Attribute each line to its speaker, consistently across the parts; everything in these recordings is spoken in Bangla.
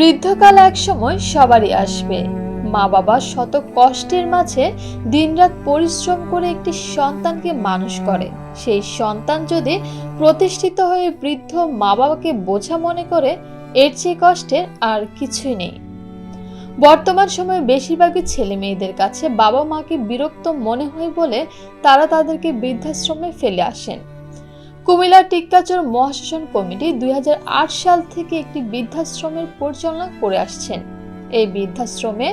Speaker 1: বৃদ্ধকাল একসময় সবারই আসবে। মা বাবা শত কষ্টের মাঝে দিনরাত পরিশ্রম করে একটি সন্তানকে মানুষ করে। সেই সন্তান যদি প্রতিষ্ঠিত হয়ে বৃদ্ধ মা বাবাকে বোঝা মনে করে, এর চেয়ে কষ্টের আর কিছুই নেই। বর্তমান সময়ে বেশিরভাগই ছেলে মেয়েদের কাছে বাবা মাকে বিরক্ত মনে হয় বলে তারা তাদেরকে বৃদ্ধাশ্রমে ফেলে আসেন। কুমিল্লা টিক্কাচর মহাশাসন কমিটি দুই হাজার আট সাল থেকে একটি বৃদ্ধাশ্রমের পরিচালনা করে আসছেন। এই বৃদ্ধাশ্রমে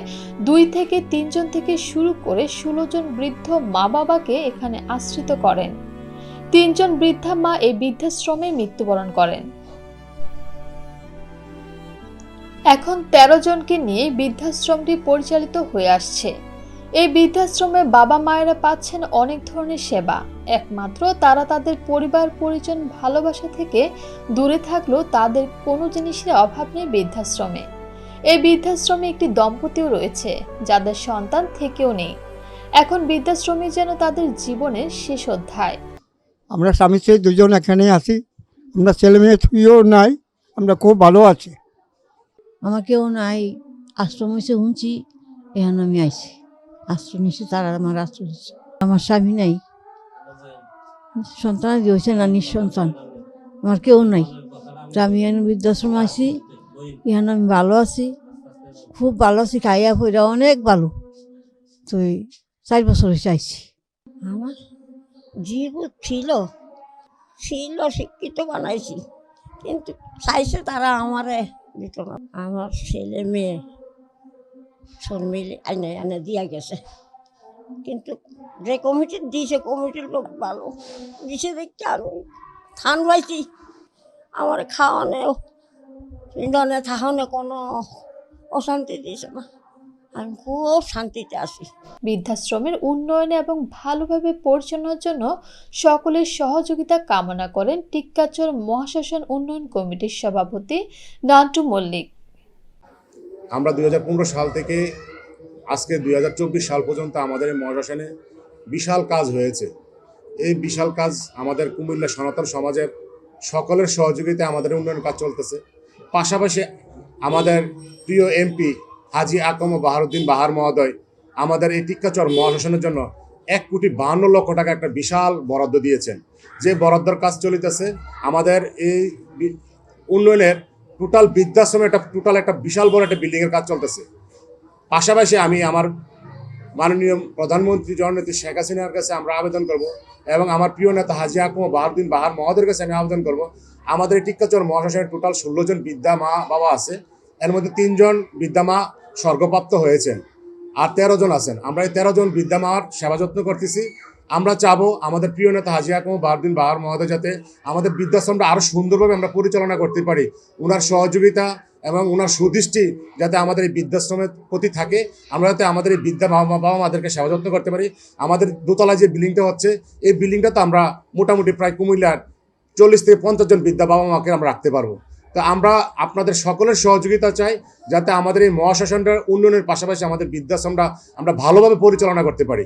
Speaker 1: দুই থেকে তিনজন থেকে শুরু করে ষোলো জন বৃদ্ধ মা বাবাকে এখানে আশ্রিত করেন। তিনজন বৃদ্ধা মা এই বৃদ্ধাশ্রমে মৃত্যুবরণ করেন। এখন তেরো জনকে নিয়ে বৃদ্ধাশ্রমটি পরিচালিত হয়ে আসছে। এই বৃদ্ধাশ্রমে বাবা মায়েরা পাচ্ছেন অনেক ধরনের সেবা। একমাত্র তারা তাদের পরিবার পরিজন ভালোবাসা থেকে দূরে থাকলেও তাদের কোনো জিনিসের অভাব নেই বৃদ্ধাশ্রমে। এই বৃদ্ধাশ্রমে একটি দম্পতিও রয়েছে যাদের সন্তান থেকেও নেই। এখন বৃদ্ধাশ্রমে যেন তাদের জীবনের শেষ অধ্যায়।
Speaker 2: আমরা স্বামী স্ত্রী দুজন এখানে আছি। আমরা ছেলে মেয়ে থুইও নাই আমরা খুব ভালো আছি।
Speaker 3: আমাকেও নাই আশ্রম এসে শুনছি এখানে আমি আইছি। আশ্রম এসে তারা আমার আশ্রয় এসে আমার স্বামী নাই। সন্তান দিয়েছে না নিঃসন্তান? আমার কেউ নাই। আমি এখানে বৃদ্ধাশ্রম আছি এখানে আমি ভালো আছি, খুব ভালো আছি, খাইয়া ফইরা অনেক ভালো। তো চার বছর হয়েছে আইছি।
Speaker 4: আমার জীবন ছিল ছিল, শিক্ষিত বানাইছি, কিন্তু চাইছে তারা আমারে দিত না আমার ছেলে মেয়ে সব মিলে আনে দিয়া গেছে। কিন্তু যে কমিটি দিয়েছে কমিটির লোক ভালো। দিছে দেখতে আমি থান পাইছি আমার খাওয়ানে ইন্ধনে থাকনে কোনো অশান্তি দিয়েছে না। আমি খুব শান্তিতে আছি।
Speaker 1: বৃদ্ধাশ্রমের উন্নয়নে এবং ভালোভাবে পরিচালনার জন্য সকলের সহযোগিতা কামনা করেন টিক্কাচর মহাশাসন উন্নয়ন কমিটির সভাপতি নান্টু মল্লিক।
Speaker 5: আমরা দু হাজার পনেরো সাল থেকে আজকে দুই হাজার চব্বিশ সাল পর্যন্ত আমাদের মহাশাসনে বিশাল কাজ হয়েছে। এই বিশাল কাজ আমাদের কুমিল্লা সনাতন সমাজের সকলের সহযোগিতায় আমাদের উন্নয়ন কাজ চলতেছে। পাশাপাশি আমাদের প্রিয় এমপি হাজি আকম বাহারুদ্দিন বাহার মহোদয় আমাদের এই টিক্কাচর মহাশাসনের জন্য এক কোটি বাহান্ন লক্ষ টাকা একটা বিশাল বরাদ্দ দিয়েছেন। যে বরাদ্দর কাজ চলিতেছে, আমাদের এই উন্নয়নের টোটাল বৃদ্ধাশ্রমে একটা, টোটাল একটা বিশাল বড় একটা বিল্ডিংয়ের কাজ চলতেছে। পাশাপাশি আমি আমার মাননীয় প্রধানমন্ত্রী জননেত্রী শেখ হাসিনার কাছে আমরা আবেদন করব এবং আমার প্রিয় নেতা হাজি আকম বাহারুদ্দিন বাহার মহাদের কাছে আমি আবেদন করব। আমাদের এই টিক্কাচর মহাশাসনের টোটাল ষোলো জন বৃদ্ধা মা বাবা আছে। এর মধ্যে তিনজন বৃদ্ধা মা স্বর্গপ্রাপ্ত হয়েছেন। আর তেরো জন আছেন। আমরা এই তেরো জন বৃদ্ধা মার সেবা যত্ন করতেছি। আমরা চাবো আমাদের প্রিয় নেতা হাজি আকম বাহারুদ্দিন বাহার মহোদয় যাতে আমাদের বৃদ্ধাশ্রমটা আরও সুন্দরভাবে আমরা পরিচালনা করতে পারি। ওনার সহযোগিতা এবং ওনার সুদৃষ্টি যাতে আমাদের এই বৃদ্ধাশ্রমের প্রতি থাকে, আমরা যাতে আমাদের এই বৃদ্ধা বাবা মাদেরকে সেবা যত্ন করতে পারি। আমাদের দোতলায় যে বিল্ডিংটা হচ্ছে, এই বিল্ডিংটা তো আমরা মোটামুটি প্রায় কুমিল্লার চল্লিশ থেকে পঞ্চাশ জন বৃদ্ধা বাবা মাকে আমরা রাখতে পারব। তো আমরা আপনাদের সকলের সহযোগিতা চাই যাতে আমাদের এই মহাশাসনটার উন্নয়নের পাশাপাশি আমাদের বৃদ্ধাশ্রমটা আমরা ভালোভাবে পরিচালনা করতে পারি।